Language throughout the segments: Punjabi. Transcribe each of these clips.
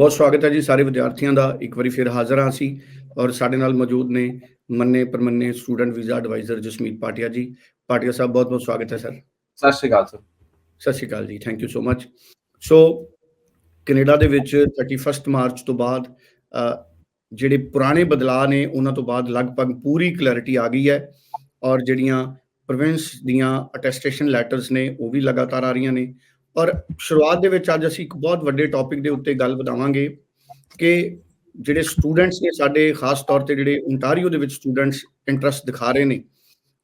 ਬਹੁਤ ਸਵਾਗਤ ਹੈ ਜੀ ਸਾਰੇ ਵਿਦਿਆਰਥੀਆਂ ਦਾ। ਇੱਕ ਵਾਰੀ ਫਿਰ ਹਾਜ਼ਰ ਹਾਂ ਅਸੀਂ ਔਰ ਸਾਡੇ ਨਾਲ ਮੌਜੂਦ ਨੇ ਮੰਨੇ ਪਰਮੰਨੇ student visa adviser Jasmeet Patia ji. Patia Sahib ਬਹੁਤ ਬਹੁਤ ਸਵਾਗਤ ਹੈ ਸਰ। ਸਤਿ ਸ਼੍ਰੀ ਅਕਾਲ ਸਰ। ਸਤਿ ਸ਼੍ਰੀ ਅਕਾਲ ਜੀ thank you so much. So Canada ਦੇ ਵਿੱਚ 31 ਮਾਰਚ ਤੋਂ ਬਾਅਦ ਜਿਹੜੇ ਪੁਰਾਣੇ ਬਦਲਾਅ ਨੇ ਉਹਨਾਂ ਤੋਂ ਬਾਅਦ ਲਗਭਗ ਪੂਰੀ ਕਲੈਰਿਟੀ ਆ ਗਈ ਹੈ ਔਰ ਜਿਹੜੀਆਂ ਪ੍ਰੋਵਿੰਸ ਦੀਆਂ ਅਟੈਸਟੇਸ਼ਨ ਲੈਟਰਸ ਨੇ ਉਹ ਵੀ ਲਗਾਤਾਰ ਆ ਰਹੀਆਂ ਨੇ। ਔਰ ਸ਼ੁਰੂਆਤ ਦੇ ਵਿੱਚ ਅੱਜ ਅਸੀਂ ਇੱਕ ਬਹੁਤ ਵੱਡੇ ਟੌਪਿਕ ਦੇ ਉੱਤੇ ਗੱਲ ਵਧਾਵਾਂਗੇ ਕਿ ਜਿਹੜੇ ਸਟੂਡੈਂਟਸ ਨੇ ਸਾਡੇ, ਖਾਸ ਤੌਰ ਤੇ ਜਿਹੜੇ ਓਨਟਾਰੀਓ ਦੇ ਵਿੱਚ ਸਟੂਡੈਂਟਸ ਇੰਟਰਸਟ ਦਿਖਾ ਰਹੇ ਨੇ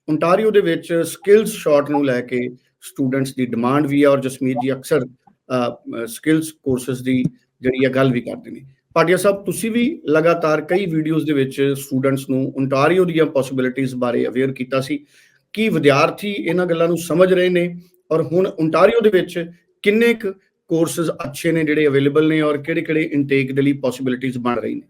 ਓਨਟਾਰੀਓ ਦੇ ਵਿੱਚ ਸਕਿੱਲਸ ਸ਼ਾਰਟ ਨੂੰ ਲੈ ਕੇ ਸਟੂਡੈਂਟਸ ਦੀ ਡਿਮਾਂਡ ਵੀ ਹੈ ਔਰ ਜਸਮੀਤ ਜੀ ਅਕਸਰ ਸਕਿੱਲਸ ਕੋਰਸਸ ਦੀ ਜਿਹੜੀ ਹੈ ਗੱਲ ਵੀ ਕਰਦੇ ਨੇ। ਪਾਟਿਆ ਸਾਹਿਬ, ਤੁਸੀਂ ਵੀ ਲਗਾਤਾਰ ਕਈ ਵੀਡੀਓਜ਼ ਦੇ ਵਿੱਚ ਸਟੂਡੈਂਟਸ ਨੂੰ ਓਨਟਾਰੀਓ ਦੀਆਂ ਪੋਸਿਬਿਲਿਟੀਆਂ ਬਾਰੇ ਅਵੇਅਰ ਕੀਤਾ ਸੀ। ਕਿ ਵਿਦਿਆਰਥੀ ਇਹਨਾਂ ਗੱਲਾਂ ਨੂੰ ਸਮਝ ਰਹੇ ਨੇ? ਔਰ ਹੁਣ ਓਨਟਾਰੀਓ ਦੇ ਵਿੱਚ ਕਿੰਨੇ ਕੁ ਕੋਰਸਸ ਅੱਛੇ ਨੇ ਜਿਹੜੇ ਅਵੇਲੇਬਲ ਨੇ ਔਰ ਕਿਹੜੇ-ਕਿਹੜੇ ਇਨਟੇਕ ਦੇ ਲਈ ਪੋਸਿਬਿਲਿਟੀਆਂ ਬਣ ਰਹੀ ਨੇ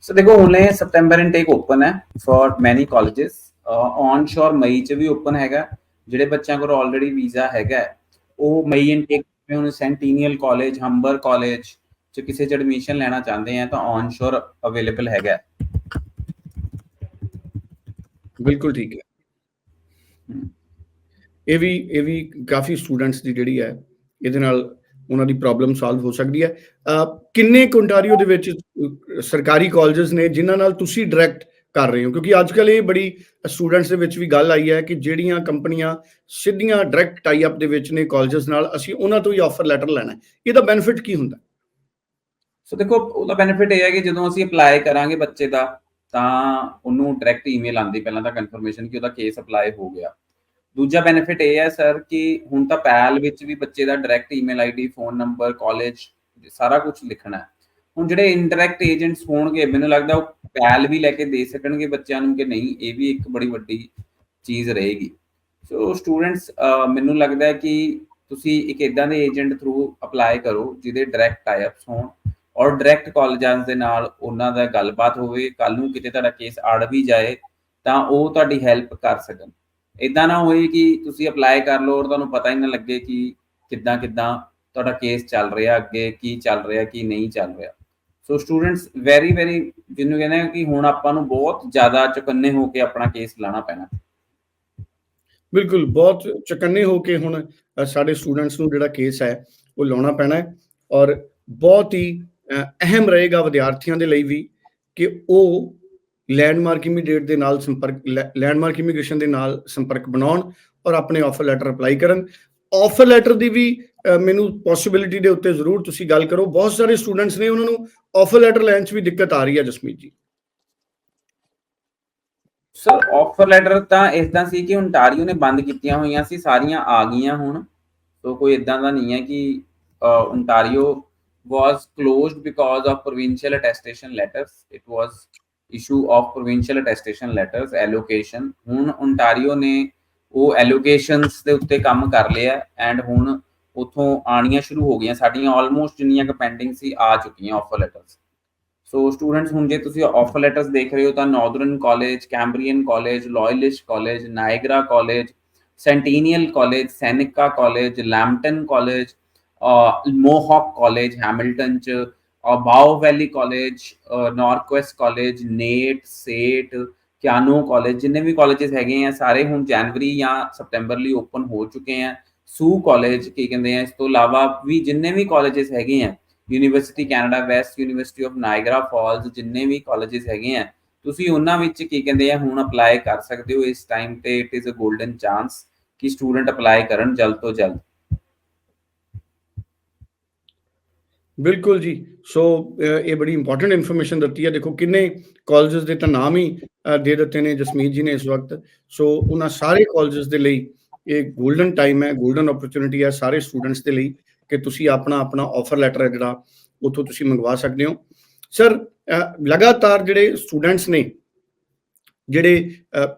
ਸੋ ਦੇਖੋ ਹੁਣੇ ਸਪਟੈਂਬਰ ਇਨਟੇਕ ਓਪਨ ਹੈ for many colleges onshore ਮਈ ਚ ਵੀ ਓਪਨ ਹੈਗਾ ਜਿਹੜੇ ਬੱਚਿਆਂ ਕੋਲ ਆਲਰੇਡੀ ਵੀਜ਼ਾ ਹੈਗਾ ਉਹ ਮਈ ਇਨਟੇਕ ਵਿੱਚ ਹੁਣ ਸੈਂਟੀਨੀਅਲ ਕਾਲਜ ਹੰਬਰ ਕਾਲਜ ਚ ਕਿਸੇ ਚ ਐਡਮਿਸ਼ਨ ਲੈਣਾ ਚਾਹੁੰਦੇ ਆ ਤਾਂ ਔਨ ਸ਼ੋਰ ਅਵੇਲੇਬਲ ਹੈਗਾ। ਬਿਲਕੁਲ ਠੀਕ ਹੈ। ਇਹ ਵੀ ਇਹ ਵੀ ਕਾਫੀ ਸਟੂਡੈਂਟਸ ਦੀ ਜਿਹੜੀ ਹੈ, ਇਹਦੇ ਨਾਲ ਉਹਨਾਂ ਦੀ ਪ੍ਰੋਬਲਮ ਸੋਲਵ ਹੋ ਸਕਦੀ ਹੈ। ਕਿੰਨੇ ਕੁ ਦੇ ਵਿੱਚ ਸਰਕਾਰੀ ਕਾਲਜਸ ਨੇ ਜਿਨ੍ਹਾਂ ਨਾਲ ਤੁਸੀਂ ਡਾਇਰੈਕਟ ਕਰ ਰਹੇ ਹੋ? ਕਿਉਂਕਿ ਅੱਜ ਕੱਲ ਇਹ ਬੜੀ ਸਟੂਡੈਂਟਸ ਦੇ ਵਿੱਚ ਵੀ ਗੱਲ ਆਈ ਹੈ ਕਿ ਜਿਹੜੀਆਂ ਕੰਪਨੀਆਂ ਸਿੱਧੀਆਂ ਡਾਇਰੈਕਟ ਟਾਈ ਅਪ ਦੇ ਵਿੱਚ ਨੇ ਕਾਲਜਸ ਨਾਲ, ਅਸੀਂ ਉਹਨਾਂ ਤੋਂ ਹੀ ਆਫਰ ਲੈਟਰ ਲੈਣਾ ਇਹਦਾ ਬੈਨੀਫਿਟ ਕੀ ਹੁੰਦਾ? ਸੋ ਦੇਖੋ, ਉਹਦਾ ਬੈਨੀਫਿਟ ਇਹ ਹੈ ਕਿ ਜਦੋਂ ਅਸੀਂ ਅਪਲਾਈ ਕਰਾਂਗੇ ਬੱਚੇ ਦਾ, ਤਾਂ ਉਹਨੂੰ ਡਾਇਰੈਕਟ ਈਮੇਲ ਆਉਂਦੀ ਪਹਿਲਾਂ ਤਾਂ ਕਨਫਰਮੇਸ਼ਨ ਕਿ ਉਹਦਾ ਕੇਸ ਅਪਲਾਈ ਹੋ ਗਿਆ। ਦੂਜਾ ਬੈਨੀਫਿਟ ਇਹ ਹੈ ਸਰ ਕਿ ਹੁਣ ਤਾਂ ਪੈਲ ਵਿੱਚ ਵੀ ਬੱਚੇ ਦਾ direct email ID phone number college ਸਾਰਾ ਕੁਝ ਲਿਖਣਾ ਹੈ। ਹੁਣ ਜਿਹੜੇ ਇਨਡਾਇਰੈਕਟ ਏਜੰਟਸ ਹੋਣਗੇ, ਮੈਨੂੰ ਲੱਗਦਾ ਉਹ ਪੈਲ ਵੀ ਲੈ ਕੇ ਦੇ ਸਕਣਗੇ ਬੱਚਿਆਂ ਨੂੰ ਕਿ ਨਹੀਂ, ਇਹ ਵੀ ਇੱਕ ਬੜੀ ਵੱਡੀ ਚੀਜ਼ ਰਹੇਗੀ। ਸੋ ਸਟੂਡੈਂਟਸ ਮੈਨੂੰ ਲੱਗਦਾ ਹੈ ਕਿ ਤੁਸੀਂ ਇੱਕ ਇਦਾਂ ਦੇ ਏਜੰਟ ਥਰੂ ਅਪਲਾਈ ਕਰੋ, ਜਿਹਦੇ ਡਾਇਰੈਕਟ ਟਾਈਪਸ ਹੋਣ ਔਰ ਡਾਇਰੈਕਟ ਕਾਲਜਾਂ ਦੇ ਨਾਲ ਉਹਨਾਂ ਦਾ ਗੱਲਬਾਤ ਹੋਵੇ ਕੱਲ ਨੂੰ ਕਿਤੇ ਤੁਹਾਡਾ ਕੇਸ ਅੜ ਵੀ ਜਾਏ, ਤਾਂ ਉਹ ਤੁਹਾਡੀ ਹੈਲਪ ਕਰ ਸਕਣ। ਇਦਾਂ ਨਾ ਹੋਏ ਕਿ ਤੁਸੀਂ ਅਪਲਾਈ ਕਰ ਲਓ ਔਰ ਤੁਹਾਨੂੰ ਪਤਾ ਹੀ ਨਾ ਲੱਗੇ ਕਿ ਕਿੱਦਾਂ ਕਿੱਦਾਂ ਤੁਹਾਡਾ ਕੇਸ ਚੱਲ ਰਿਹਾ, ਅੱਗੇ ਕੀ ਚੱਲ ਰਿਹਾ, ਕੀ ਨਹੀਂ ਚੱਲ ਰਿਹਾ। ਸੋ ਸਟੂਡੈਂਟਸ ਵੈਰੀ ਵੈਰੀ ਜਿਹਨੂੰ ਕਹਿੰਦੇ ਆ ਕਿ ਹੁਣ ਆਪਾਂ ਨੂੰ ਬਹੁਤ ਜ਼ਿਆਦਾ ਚੁਕੰਨੇ ਹੋ ਕੇ ਆਪਣਾ ਕੇਸ ਲਾਣਾ ਪੈਣਾ। ਬਿਲਕੁਲ, ਬਹੁਤ ਚੁਕੰਨੇ ਹੋ ਕੇ ਹੁਣ ਸਾਡੇ ਸਟੂਡੈਂਟਸ ਨੂੰ ਜਿਹੜਾ ਕੇਸ ਹੈ, ਉਹ ਲਾਉਣਾ ਪੈਣਾ ਹੈ। ਔਰ ਬਹੁਤ ਹੀ ਅਹਿਮ ਰਹੇਗਾ ਵਿਦਿਆਰਥੀਆਂ ਦੇ ਲਈ ਵੀ ਕਿ ਉਹ ਲੈਂਡਮਾਰਕ ਇਮੀਡੀਏਟ ਦੇ ਨਾਲ ਸੰਪਰਕ ਲੈਂਡਮਾਰਕ ਇਮੀਗ੍ਰੇਸ਼ਨ ਦੇ ਨਾਲ ਸੰਪਰਕ ਬਣਾਉਣ ਔਰ ਆਪਣੇ ਆਫਰ ਲੈਟਰ ਅਪਲਾਈ ਕਰਨ। ਆਫਰ ਲੈਟਰ ਦੀ ਵੀ ਮੈਨੂੰ ਪੋਸਿਬਿਲਿਟੀ ਦੇ ਉੱਤੇ ਜ਼ਰੂਰ ਤੁਸੀਂ ਗੱਲ ਕਰੋ। ਬਹੁਤ ਸਾਰੇ ਸਟੂਡੈਂਟਸ ਨੇ ਉਹਨਾਂ ਨੂੰ ਆਫਰ ਲੈਟਰ ਲੈਣ 'ਚ ਵੀ ਦਿੱਕਤ ਆ ਰਹੀ ਹੈ, Jasmeet ji. Sir offer letter ਤਾਂ ਇਦਾਂ ਸੀ ਕਿ ਓਨਟਾਰੀਓ ਨੇ ਬੰਦ ਕੀਤੀਆਂ ਹੋਈਆਂ ਸੀ, ਸਾਰੀਆਂ ਆ ਗਈਆਂ ਹੁਣ। ਸੋ ਕੋਈ ਇਦਾਂ ਦਾ ਨਹੀਂ ਹੈ ਕਿ Ontario was closed because of provincial attestation letters. It was issue of provincial attestation letters, allocation. ਹੁਣ ਓਨਟਾਰੀਓ ਨੇ ਉਹ allocations ਦੇ ਉੱਤੇ ਕੰਮ ਕਰ ਲਿਆ ਐਂਡ ਹੁਣ ਉਥੋਂ ਆਣੀਆਂ ਸ਼ੁਰੂ ਹੋ ਗਈਆਂ। ਸਾਡੀਆਂ ਆਲਮੋਸਟ ਜਿੰਨੀਆਂ ਕਿ ਪੈਂਡਿੰਗ ਸੀ, ਆ ਚੁੱਕੀਆਂ ਆਫਰ ਲੈਟਰਸ ਸੋ ਸਟੂਡੈਂਟਸ ਹੁਣ ਜੇ ਤੁਸੀਂ ਆਫਰ ਲੈਟਰਸ ਦੇਖ ਰਹੇ ਹੋ ਤਾਂ Northern college Cambrian college Loyalist college Niagara college Centennial college Seneca college Lambton college Mohawk college Hamilton ਚ Bow Valley college NorQuest college NAIT SAIT Keyano college ਜਿੰਨੇ ਵੀ ਕਾਲਜਸ ਹੈਗੇ ਆ ਸਾਰੇ ਹੁਣ ਜਨਵਰੀ ਜਾਂ ਸਪਟੈਂਬਰ ਲਈ ਓਪਨ ਹੋ ਚੁੱਕੇ ਆ ਸੂ ਕਾਲਜ ਕੀ ਕਹਿੰਦੇ ਆ ਇਸ ਤੋਂ ਇਲਾਵਾ ਵੀ ਜਿੰਨੇ ਵੀ ਕਾਲਜਸ ਹੈਗੇ ਆ university Canada West University of Niagara Falls ਜਿੰਨੇ ਵੀ ਕਾਲਜਸ ਹੈਗੇ ਆ ਤੁਸੀਂ ਉਹਨਾਂ ਵਿੱਚ ਕੀ ਕਹਿੰਦੇ ਆ ਹੁਣ ਅਪਲਾਈ ਕਰ ਸਕਦੇ ਹੋ ਇਸ ਟਾਈਮ ਤੇ it is a golden chance ਕਿ ਸਟੂਡੈਂਟ ਅਪਲਾਈ ਕਰਨ ਜਲਦ ਤੋਂ ਜਲਦ ਬਿਲਕੁਲ ਜੀ। ਸੋ ਇਹ ਬੜੀ ਇੰਪੋਰਟੈਂਟ ਇਨਫੋਰਮੇਸ਼ਨ ਦਿੱਤੀ ਹੈ। ਦੇਖੋ, ਕਿੰਨੇ ਕਾਲਜਸ ਦੇ ਤਾਂ ਨਾਮ ਹੀ ਦੇ ਦਿੱਤੇ ਨੇ ਜਸਮੀਤ ਜੀ ਨੇ ਇਸ ਵਕਤ। ਸੋ ਉਹਨਾਂ ਸਾਰੇ ਕਾਲਜਸ ਦੇ ਲਈ ਇਹ 골ਡਨ ਟਾਈਮ ਹੈ 골ਡਨ ਓਪਰਚ्युनिटी ਹੈ ਸਾਰੇ ਸਟੂਡੈਂਟਸ ਦੇ ਲਈ ਕਿ ਤੁਸੀਂ ਆਪਣਾ ਆਪਣਾ ਆਫਰ ਲੈਟਰ ਹੈ ਜਿਹੜਾ, ਉੱਥੋਂ ਤੁਸੀਂ ਮੰਗਵਾ ਸਕਦੇ ਹੋ। ਸਰ ਲਗਾਤਾਰ ਜਿਹੜੇ ਸਟੂਡੈਂਟਸ ਨੇ, ਜਿਹੜੇ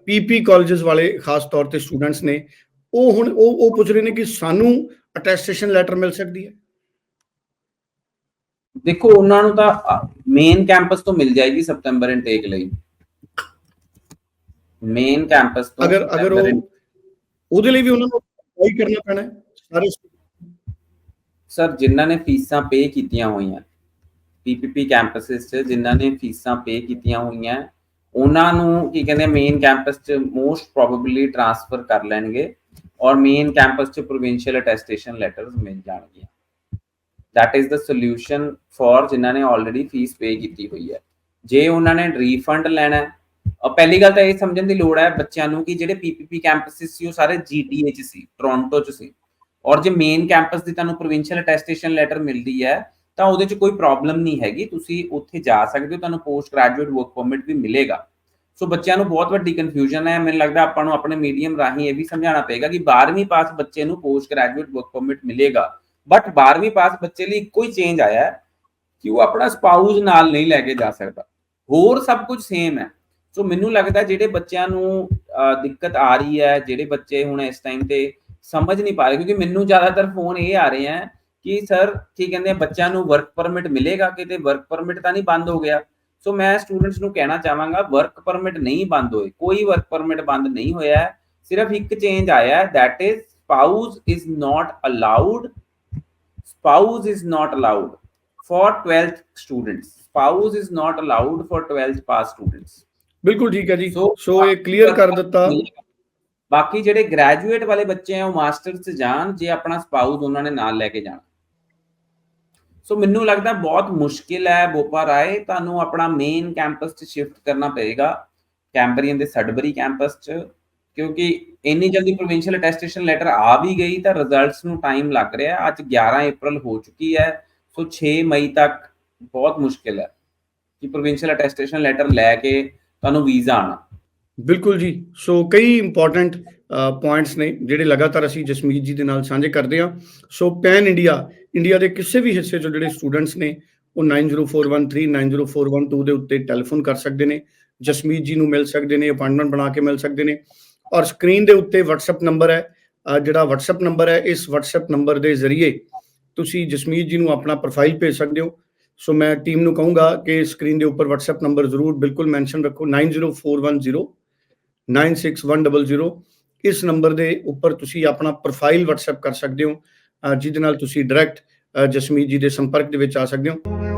ਪੀਪੀ ਕਾਲਜਸ ਵਾਲੇ ਖਾਸ ਤੌਰ ਤੇ ਸਟੂਡੈਂਟਸ ਨੇ, ਉਹ ਹੁਣ, ਉਹ ਉਹ ਪੁੱਛ ਰਹੇ ਨੇ ਕਿ ਸਾਨੂੰ ਅਟੈਸਟੇਸ਼ਨ ਲੈਟਰ ਮਿਲ ਸਕਦੀ ਹੈ? ਦੇਖੋ ਉਹਨਾਂ ਨੂੰ ਤਾਂ ਮੇਨ ਕੈਂਪਸ ਤੋਂ ਮਿਲ ਜਾਏਗੀ ਸਪਟੈਂਬਰ ਇਨਟੇਕ ਲਈ। ਮੇਨ ਕੈਂਪਸ ਤੋਂ ਅਗਰ ਅਗਰ ਉਹ ਉਹਦੇ ਲਈ ਵੀ ਉਹਨਾਂ ਨੂੰ ਅਪਲਾਈ ਕਰਨਾ ਪੈਣਾ ਹੈ ਸਾਰੇ ਸਰ ਜਿਨ੍ਹਾਂ ਨੇ ਫੀਸਾਂ ਪੇ ਕੀਤੀਆਂ ਹੋਈਆਂ ਪੀਪੀਪੀ ਕੈਂਪਸਸ 'ਚ ਜਿਨ੍ਹਾਂ ਨੇ ਫੀਸਾਂ ਪੇ ਕੀਤੀਆਂ ਹੋਈਆਂ ਉਹਨਾਂ ਨੂੰ ਕੀ ਕਹਿੰਦੇ ਮੇਨ ਕੈਂਪਸ 'ਚ ਮੋਸਟ ਪ੍ਰੋਬੇਬਲੀ ਟ੍ਰਾਂਸਫਰ ਕਰ ਲੈਣਗੇ ਔਰ ਮੇਨ ਕੈਂਪਸ 'ਚ ਪ੍ਰੋਵਿੰਸ਼ੀਅਲ ਅਟੈਸਟੇਸ਼ਨ ਲੈਟਰਸ ਮਿਲ ਜਾਣਗੀਆਂ। That is the solution for ਜਿਨ੍ਹਾਂ ਨੇ ਆਲਰੇਡੀ ਫੀਸ ਪੇ ਕੀਤੀ ਹੋਈ ਹੈ। ਜੇ ਉਹਨਾਂ ਨੇ ਰੀਫੰਡ ਲੈਣਾ ਹੈ ਪਹਿਲੀ ਗੱਲ ਤਾਂ ਇਹ ਸਮਝਣ ਦੀ ਲੋੜ ਹੈ ਬੱਚਿਆਂ ਨੂੰ ਕਿ ਜਿਹੜੇ ਪੀਪੀਪੀ ਕੈਂਪਸਸ ਸੀ, ਉਹ ਸਾਰੇ ਜੀਟੀਏ ਚ ਸੀ ਟੋਰਾਂਟੋ ਚ ਸੀ। ਔਰ ਜੇ ਮੇਨ ਕੈਂਪਸ ਦੀ ਤੁਹਾਨੂੰ ਪ੍ਰੋਵਿੰਸ਼ੀਅਲ ਅਟੈਸਟੇਸ਼ਨ ਲੈਟਰ ਮਿਲਦੀ ਹੈ, ਤਾਂ ਉਹਦੇ ਚ ਕੋਈ ਪ੍ਰੋਬਲਮ ਨਹੀਂ ਹੈਗੀ। ਤੁਸੀਂ ਉੱਥੇ ਜਾ ਸਕਦੇ ਹੋ, ਤੁਹਾਨੂੰ ਪੋਸਟ ਗ੍ਰੈਜੂਏਟ ਵਰਕ ਪਰਮਿਟ ਵੀ ਮਿਲੇਗਾ। ਸੋ ਬੱਚਿਆਂ ਨੂੰ ਬਹੁਤ ਵੱਡੀ ਕਨਫਿਊਜ਼ਨ ਹੈ। ਮੈਨੂੰ ਲੱਗਦਾ ਆਪਾਂ ਨੂੰ ਆਪਣੇ ਮੀਡੀਅਮ ਰਾਹੀਂ ਇਹ ਵੀ ਸਮਝਾਉਣਾ ਪਏਗਾ ਕਿ 12ਵੀਂ ਪਾਸ ਬੱਚੇ ਨੂੰ ਪੋਸਟ ਗ੍ਰੈਜੂਏਟ ਵਰਕ ਪਰਮਿਟ ਮਿਲੇਗਾ। ਬਟ 12ਵੀਂ ਪਾਸ ਬੱਚੇ ਲਈ ਇੱਕੋ ਹੀ ਚੇਂਜ ਆਇਆ ਹੈ ਕਿ ਉਹ ਆਪਣਾ ਸਪਾਊਸ ਨਾਲ ਨਹੀਂ ਲੈ ਕੇ ਜਾ ਸਕਦਾ। ਹੋਰ ਸਭ ਕੁਝ ਸੇਮ ਹੈ। ਸੋ ਮੈਨੂੰ ਲੱਗਦਾ ਜਿਹੜੇ ਬੱਚਿਆਂ ਨੂੰ ਦਿੱਕਤ ਆ ਰਹੀ ਹੈ, ਜਿਹੜੇ ਬੱਚੇ ਹੁਣ ਇਸ ਟਾਈਮ ਤੇ ਸਮਝ ਨਹੀਂ ਪਾ ਰਹੇ, ਕਿਉਂਕਿ ਮੈਨੂੰ ਜ਼ਿਆਦਾਤਰ ਫੋਨ ਇਹ ਆ ਰਹੇ ਹੈ ਕਿ ਸਰ ਕੀ ਕਹਿੰਦੇ ਆ, ਬੱਚਿਆਂ ਨੂੰ ਵਰਕ ਪਰਮਿਟ ਮਿਲੇਗਾ ਕਿਤੇ? ਵਰਕ ਪਰਮਿਟ ਤਾਂ ਨਹੀਂ ਬੰਦ ਹੋ ਗਿਆ। ਸੋ ਮੈਂ ਸਟੂਡੈਂਟਸ ਨੂੰ ਕਹਿਣਾ ਚਾਹਾਂਗਾ ਵਰਕ ਪਰਮਿਟ ਨਹੀਂ ਬੰਦ ਹੋਏ। ਕੋਈ ਵਰਕ ਪਰਮਿਟ ਬੰਦ ਨਹੀਂ ਹੋਇਆ ਸਿਰਫ ਇੱਕ ਚੇਂਜ ਆਇਆ ਹੈ, that is spouse is not allowed spouse is not allowed for 12th students. Spouse is not allowed for 12th pass students. ਬਿਲਕੁਲ ਠੀਕ ਹੈ ਜੀ। ਸੋ ਇਹ ਕਲੀਅਰ ਕਰ ਦਿੱਤਾ। ਬਾਕੀ ਜਿਹੜੇ ਗ੍ਰੈਜੂਏਟ ਵਾਲੇ ਬੱਚੇ ਆ ਉਹ ਮਾਸਟਰਸ ਚ ਜਾਣ ਜੇ ਆਪਣਾ ਸਪਾਊਸ ਉਹਨਾਂ ਨੇ ਨਾਲ ਲੈ ਕੇ ਜਾਣਾ। ਸੋ ਮੈਨੂੰ ਲੱਗਦਾ ਬਹੁਤ ਮੁਸ਼ਕਿਲ ਹੈ ਬੋਪਾ ਰਾਏ ਤੁਹਾਨੂੰ ਆਪਣਾ ਮੇਨ ਕੈਂਪਸ ਚ ਸ਼ਿਫਟ ਕਰਨਾ ਪਏਗਾ। ਕੈਂਬਰੀਅਨ ਦੇ ਸਡਬਰੀ ਕੈਂਪਸ ਚ। ਕਿਉਂਕਿ ਇੰਨੀ ਜਲਦੀ ਪ੍ਰੋਵਿੰਸ਼ੀਅਲ ਅਟੈਸਟੇਸ਼ਨ ਲੈਟਰ ਆ ਵੀ ਗਈ ਤਾਂ ਰਿਜ਼ਲਟਸ ਨੂੰ ਟਾਈਮ ਲੱਗ ਰਿਹਾ। ਅੱਜ 11 ਅਪ੍ਰੈਲ ਹੋ ਚੁੱਕੀ ਹੈ, ਸੋ 6 ਮਈ ਤੱਕ ਬਹੁਤ ਮੁਸ਼ਕਿਲ ਹੈ ਕਿ ਪ੍ਰੋਵਿੰਸ਼ੀਅਲ ਅਟੈਸਟੇਸ਼ਨ ਲੈਟਰ ਲੈ ਕੇ ਤੁਹਾਨੂੰ ਵੀਜ਼ਾ ਆਣਾ ਬਿਲਕੁਲ ਜੀ। ਸੋ ਕਈ ਇੰਪੋਰਟੈਂਟ ਪੁਆਇੰਟਸ ਨੇ ਜਿਹੜੇ ਲਗਾਤਾਰ ਅਸੀਂ ਜਸਮੀਤ ਜੀ ਦੇ ਨਾਲ ਸਾਂਝੇ ਕਰਦੇ ਹਾਂ। ਸੋ ਪੈਨ ਇੰਡੀਆ ਇੰਡੀਆ ਦੇ ਕਿਸੇ ਵੀ ਹਿੱਸੇ ਚੋਂ ਜਿਹੜੇ ਸਟੂਡੈਂਟਸ ਨੇ, ਉਹ 9041390412 904112 ਦੇ ਉੱਤੇ ਟੈਲੀਫੋਨ ਕਰ ਸਕਦੇ ਨੇ, ਜਸਮੀਤ ਜੀ ਨੂੰ ਮਿਲ ਸਕਦੇ ਨੇ ਅਪਾਇੰਟਮੈਂਟ ਬਣਾ ਕੇ ਮਿਲ ਸਕਦੇ ਨੇ। ਔਰ ਸਕਰੀਨ ਦੇ ਉੱਤੇ WhatsApp ਨੰਬਰ ਹੈ। ਜਿਹੜਾ WhatsApp ਨੰਬਰ ਹੈ, ਇਸ WhatsApp ਨੰਬਰ ਦੇ ਜ਼ਰੀਏ ਤੁਸੀਂ ਜਸਮੀਤ ਜੀ ਨੂੰ ਆਪਣਾ ਪ੍ਰੋਫਾਈਲ ਭੇਜ ਸਕਦੇ ਹੋ। ਸੋ ਮੈਂ ਟੀਮ ਨੂੰ ਕਹੂੰਗਾ ਕਿ ਸਕਰੀਨ ਦੇ ਉੱਪਰ WhatsApp ਨੰਬਰ ਜ਼ਰੂਰ ਬਿਲਕੁਲ ਮੈਂਸ਼ਨ ਰੱਖੋ। 904110 96100 ਇਸ ਨੰਬਰ ਦੇ ਉੱਪਰ ਤੁਸੀਂ ਆਪਣਾ ਪ੍ਰੋਫਾਈਲ WhatsApp ਕਰ ਸਕਦੇ ਹੋ। ਜਿਹਦੇ ਨਾਲ ਤੁਸੀਂ ਡਾਇਰੈਕਟ ਜਸਮੀਤ ਜੀ ਦੇ ਸੰਪਰਕ ਦੇ ਵਿੱਚ ਆ ਸਕਦੇ ਹੋ।